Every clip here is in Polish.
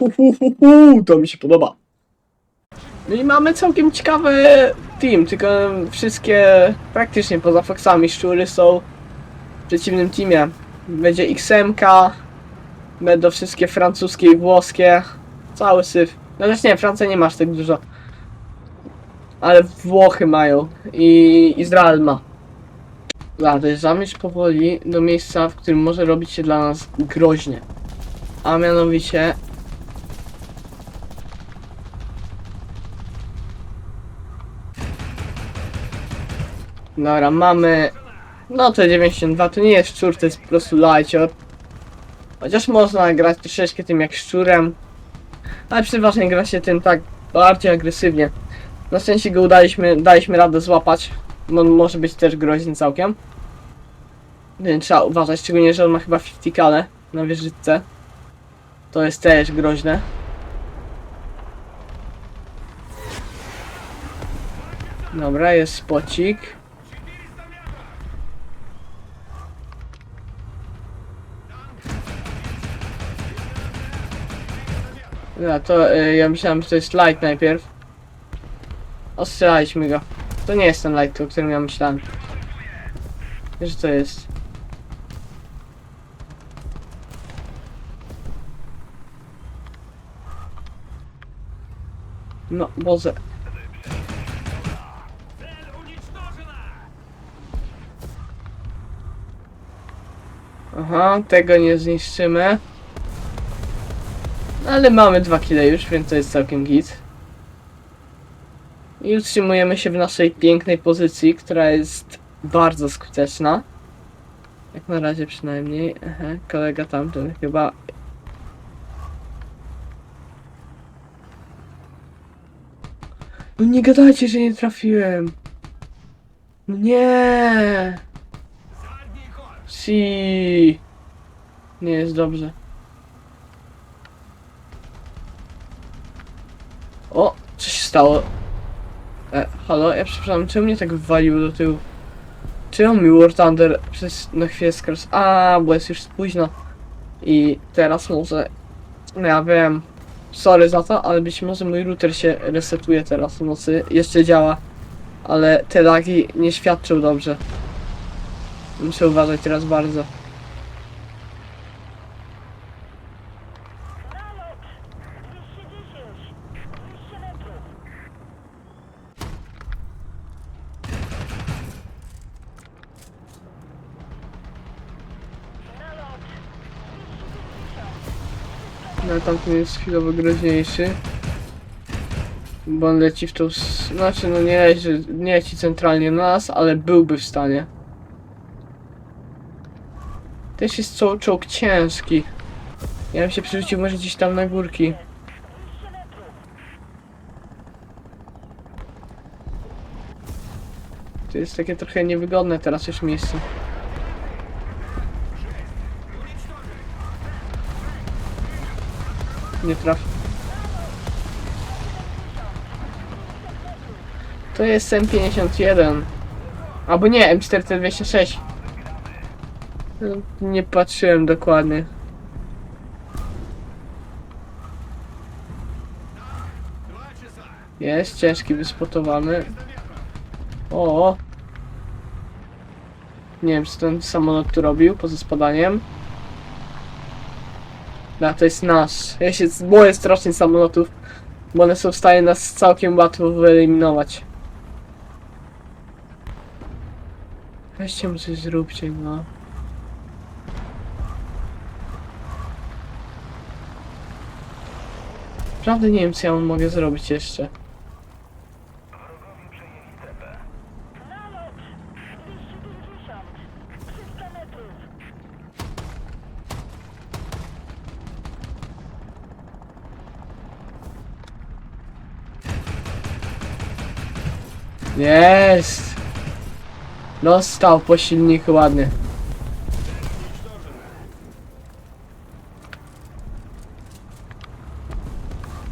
Uhuhuhuhu, to mi się podoba. No i mamy całkiem ciekawy team, tylko wszystkie, praktycznie poza Foxami, szczury są w przeciwnym teamie. Będzie XMK, będą wszystkie francuskie i włoskie, cały syf. No też nie, Francja nie masz tak dużo. Ale Włochy mają i Izrael ma. Dobra, dojeżdżamy już powoli do miejsca, w którym może robić się dla nas groźnie. A mianowicie... Dobra, mamy... No to 92, to nie jest szczur, to jest po prostu lajcior. Chociaż można grać troszeczkę tym jak szczurem. Ale przeważnie gra się tym tak bardziej agresywnie. Na szczęście go udaliśmy, daliśmy radę złapać. On może być też groźny całkiem. Więc trzeba uważać, szczególnie, że on ma chyba 50 kale na wieżyczce. To jest też groźne. Dobra, jest spocik. Ja to, y, ja myślałem, że to jest light najpierw. Ostrzelaliśmy go. To nie jest ten light, o którym ja myślałem. Wiesz, co jest? No, Boże. Aha, tego nie zniszczymy. Ale mamy dwa kile już, więc to jest całkiem git. I utrzymujemy się w naszej pięknej pozycji, która jest bardzo skuteczna. Jak na razie przynajmniej. Aha, kolega tamten chyba... No nie gadajcie, że nie trafiłem. No nie. Si. Nie jest dobrze. O, co się stało? E, halo, ja przepraszam, czemu mnie tak wywaliło do tyłu? Czemu mi War Thunder przez na chwilę skres... A, bo jest już późno. I teraz może... No ja wiem. Sorry za to, ale być może mój router się resetuje teraz w nocy. Jeszcze działa. Ale te lagi nie świadczą dobrze. Muszę uważać teraz bardzo. 250! No tamten jest chwilowo groźniejszy. Bo on leci w tą... Znaczy no nie leci, nie leci centralnie na nas, ale byłby w stanie. Też jest czoł czołg ciężki. Ja bym się przerzucił może gdzieś tam na górki. 200 metrów! To jest takie trochę niewygodne teraz już miejsce. Nie trafi. To jest M51. Albo nie, M426. No, Nie patrzyłem dokładnie. Jest ciężki, wyspotowany. O! Nie wiem, co ten samolot tu robił poza spadaniem. No, to jest nasz. Ja się boję strasznie samolotów, bo one są w stanie nas całkiem łatwo wyeliminować. Weźcie mu coś zróbcie, no. Naprawdę nie wiem, co ja mu mogę zrobić jeszcze. Jest! Dostał po silniku ładnie.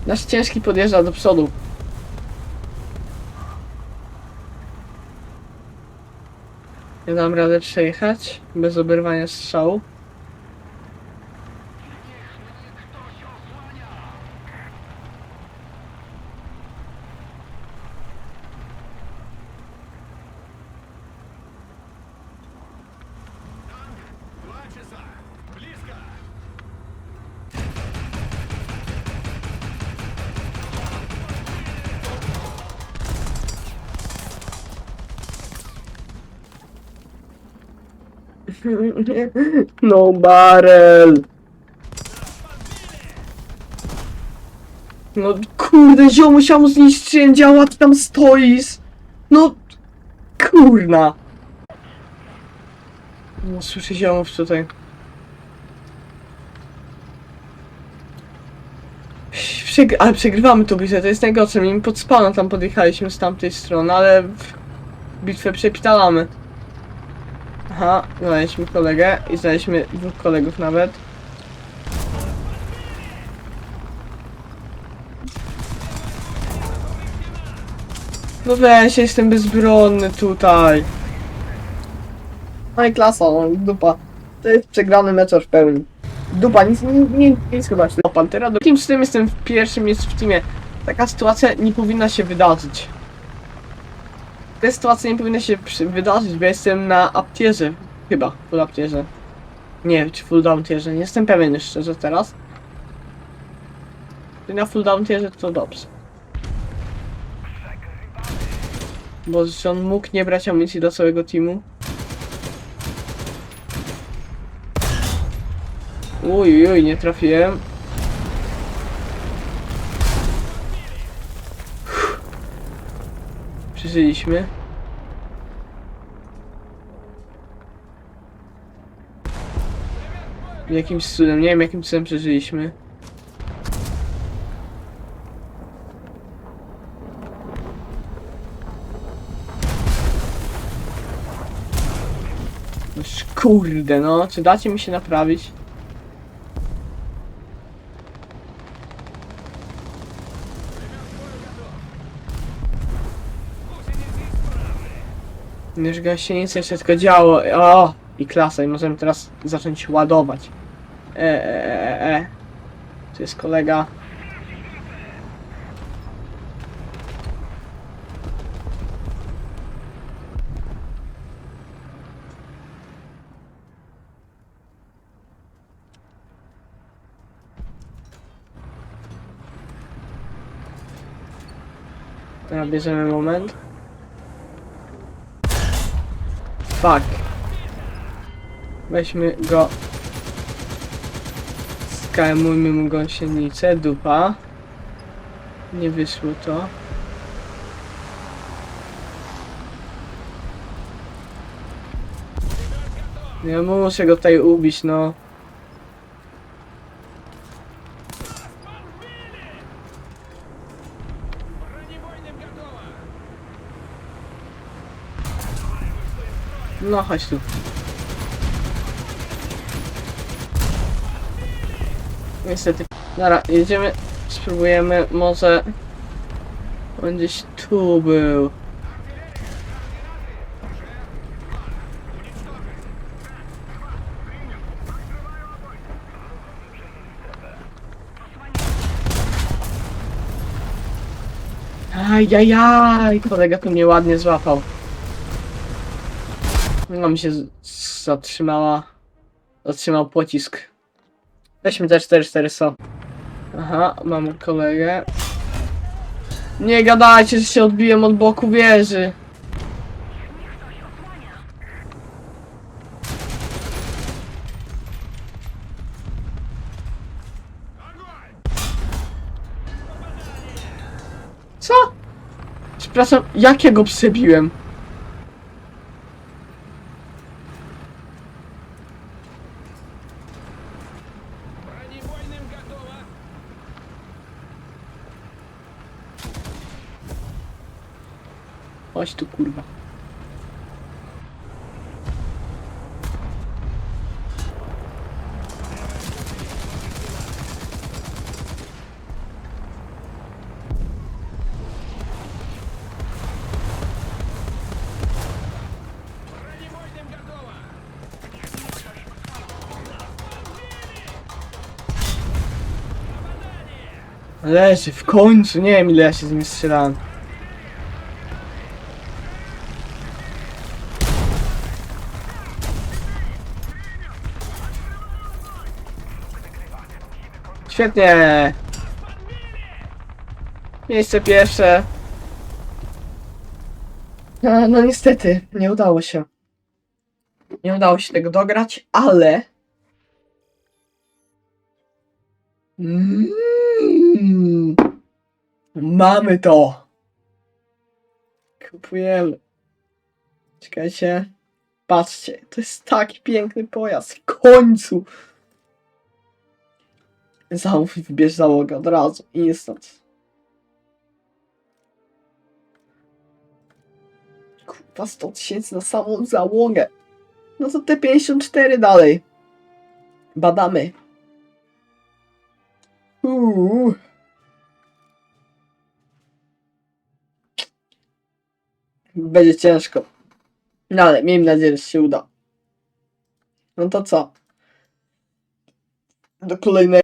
Nasz ciężki podjeżdża do przodu. Nie dam radę przejechać bez oberwania strzału. No barrel. No kurde, ziomu się zniszczyłem, działa, ty tam stoisz. No, kurna. No słyszę ziomów tutaj. Przegr ale przegrywamy tu bitwę, to jest najgorsze. My pod spawnem tam podjechaliśmy z tamtej strony, ale bitwę przepitalamy. Aha, znaleźliśmy kolegę i znaleźliśmy dwóch kolegów nawet. No weź, jestem bezbronny tutaj. No i klasa, no, dupa. To jest przegrany meczor w pełni. Dupa, nic, nic, nic, nic chyba. O, Pantera, do Team z tym jestem w pierwszym miejscu w teamie. Taka sytuacja nie powinna się wydarzyć. Taka sytuacja nie powinna się wydarzyć, bo jestem na aptierze. Chyba, full aptierze. Nie, czy full down tierze, nie jestem pewien szczerze teraz. Czy na full down tierze to dobrze. Bo że on mógł nie brać amunicji do całego teamu. Uj, uj, nie trafiłem. Przeżyliśmy. Jakimś cudem, nie wiem jakim cudem przeżyliśmy. Kurde no, czy dacie mi się naprawić? Już gąsienica jeszcze tylko działo. O! I klasa, i możemy teraz zacząć ładować. E, e, e, e. Tu jest kolega. Teraz bierzemy moment. Fuck. Weźmy go. Skajmujmy mu gąsienicę, dupa. Nie wyszło to. Ja muszę go tutaj ubić, no. No chodź tu. Niestety. Dobra, jedziemy, spróbujemy, może... On gdzieś tu był. Ajajaj, kolega tu mnie ładnie złapał. No mi się zatrzymała. Zatrzymał pocisk. Weźmy te 4 so. Aha, mam kolegę. Nie gadajcie, że się odbiłem od boku wieży. Co? Przepraszam, jak ja go przebiłem? Chodź tu kurwa. Leży, w końcu, nie wiem ile ja się z nim strzelałem. Świetnie! Miejsce pierwsze. A, no niestety, nie udało się. Nie udało się tego dograć, ale... Mm, mamy to! Kupujemy. Czekajcie. Patrzcie, to jest taki piękny pojazd. W końcu! I wybierz załogę od razu. Instant. Kurwa, 100 tysięcy na samą załogę. No to te 54 dalej. Badamy. Uuu. Będzie ciężko. No ale miejmy nadzieję, że się uda. No to co? Do kolejnego.